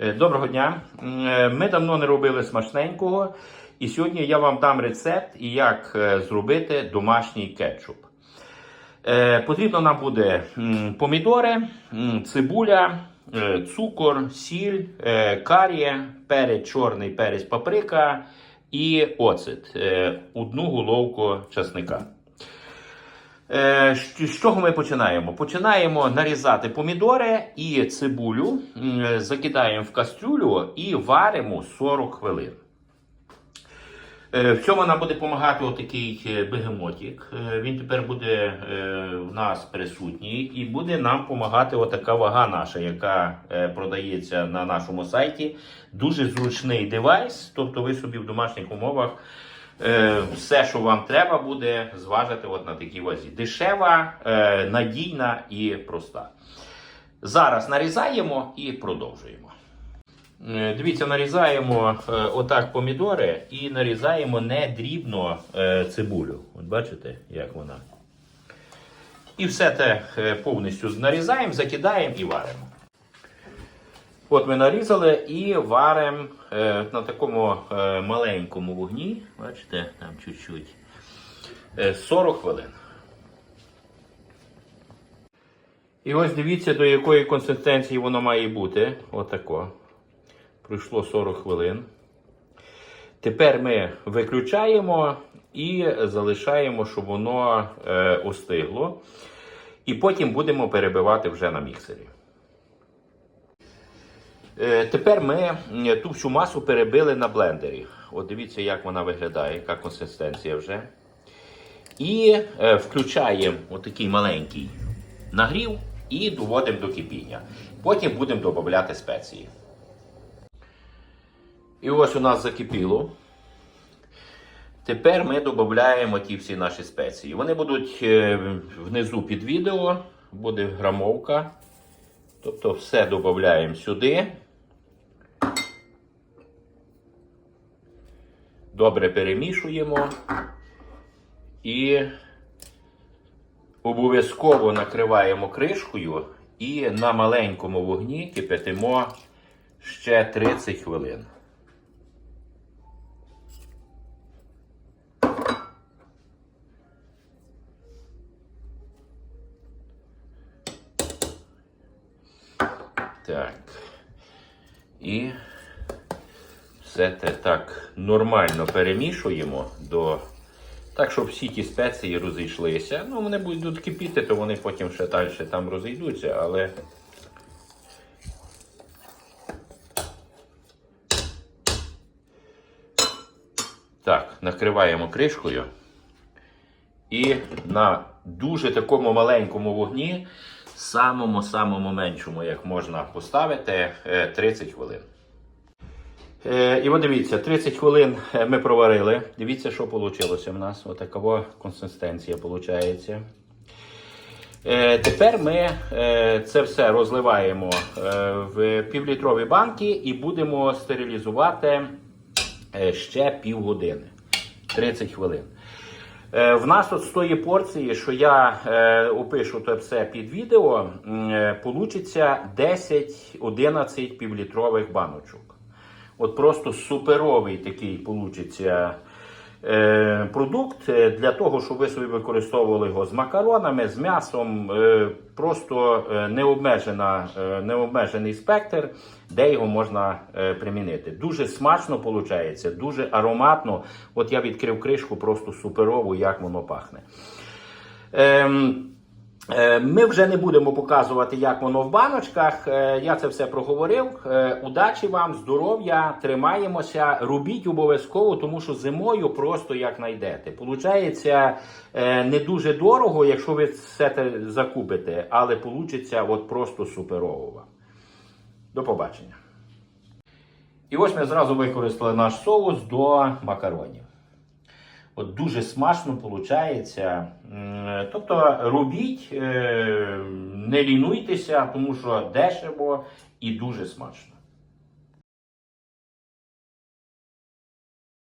Е, Доброго дня. Е, Ми давно не робили смачненького, і сьогодні я вам дам рецепт, як е, зробити домашній кетчуп. Потрібно нам буде помідори, цибуля, цукор, сіль, карія, перець чорний, перець паприка і оцет. Одну головку часника. Е, з чого ми починаємо? Починаємо нарізати помідори і цибулю, закидаємо в кастрюлю і варимо 40 хвилин. Е, В цьому нам буде допомагати отакий е, бегемотик. Е, Він тепер буде в нас присутній і буде нам допомагати отака вага наша, яка продається на нашому сайті. Дуже зручний девайс, тобто ви собі в домашніх умовах все, що вам треба, буде зважити от на такій вазі. Дешева, е, надійна і проста. Зараз нарізаємо і продовжуємо. Е, Дивіться, нарізаємо е, отак помідори і нарізаємо не дрібно е, цибулю. От бачите, як вона. І все те е, повністю нарізаємо, закидаємо і варимо. От ми нарізали і варимо е, на такому е, маленькому вогні. Бачите, там чуть-чуть. е, 40 хвилин. І ось дивіться, до якої консистенції воно має бути. Отако. Пройшло 40 хвилин. Тепер ми виключаємо і залишаємо, щоб воно е, остигло. І потім будемо перебивати вже на міксері. Е, Тепер ми ту всю масу перебили на блендері. От дивіться, як вона виглядає, яка консистенція вже. І е, включаємо отакий маленький нагрів і доводимо до кипіння. Потім будемо додати спеції. І ось у нас закипіло. Тепер ми додаємо ті всі наші спеції. Вони будуть е, внизу під відео, буде грамовка. Тобто все додаємо сюди. Добре перемішуємо і обов'язково накриваємо кришкою і на маленькому вогні кипятимо ще 30 хвилин. Так. І все це так нормально перемішуємо до. Так, щоб всі ті спеції розійшлися. Ну, вони будуть кипіти, то вони потім ще далі там розійдуться, але. Так, накриваємо кришкою. І на дуже такому маленькому вогні, самому-самому меншому, як можна поставити, е, 30 хвилин. Е, І от дивіться, 30 хвилин е, ми проварили. Дивіться, що вийшло в нас. Отакова консистенція виходить. Е, Тепер ми це все розливаємо в півлітрові банки і будемо стерилізувати ще півгодини. 30 хвилин. В нас от з тої порції, що я опишу це все під відео, е, получиться 10-11 півлітрових баночок. От просто суперовий такий получиться е, продукт е, для того, щоб ви собі використовували його з макаронами, з м'ясом. Е, просто необмежена, необмежений спектр, де його можна примінити. Дуже смачно виходить, дуже ароматно. От я відкрив кришку, просто суперово, як воно пахне. Ем, Ми вже не будемо показувати, як воно в баночках. Е, Я це все проговорив. Е, Удачі вам, здоров'я, тримаємося, робіть обов'язково, тому що зимою просто як знайдете. Получається е, не дуже дорого, якщо ви все це закупите, але получиться от просто суперово вам. До побачення. І ось ми зразу використали наш соус до макаронів. От дуже смачно виходить. Тобто робіть, е, не лінуйтеся, тому що дешево і дуже смачно.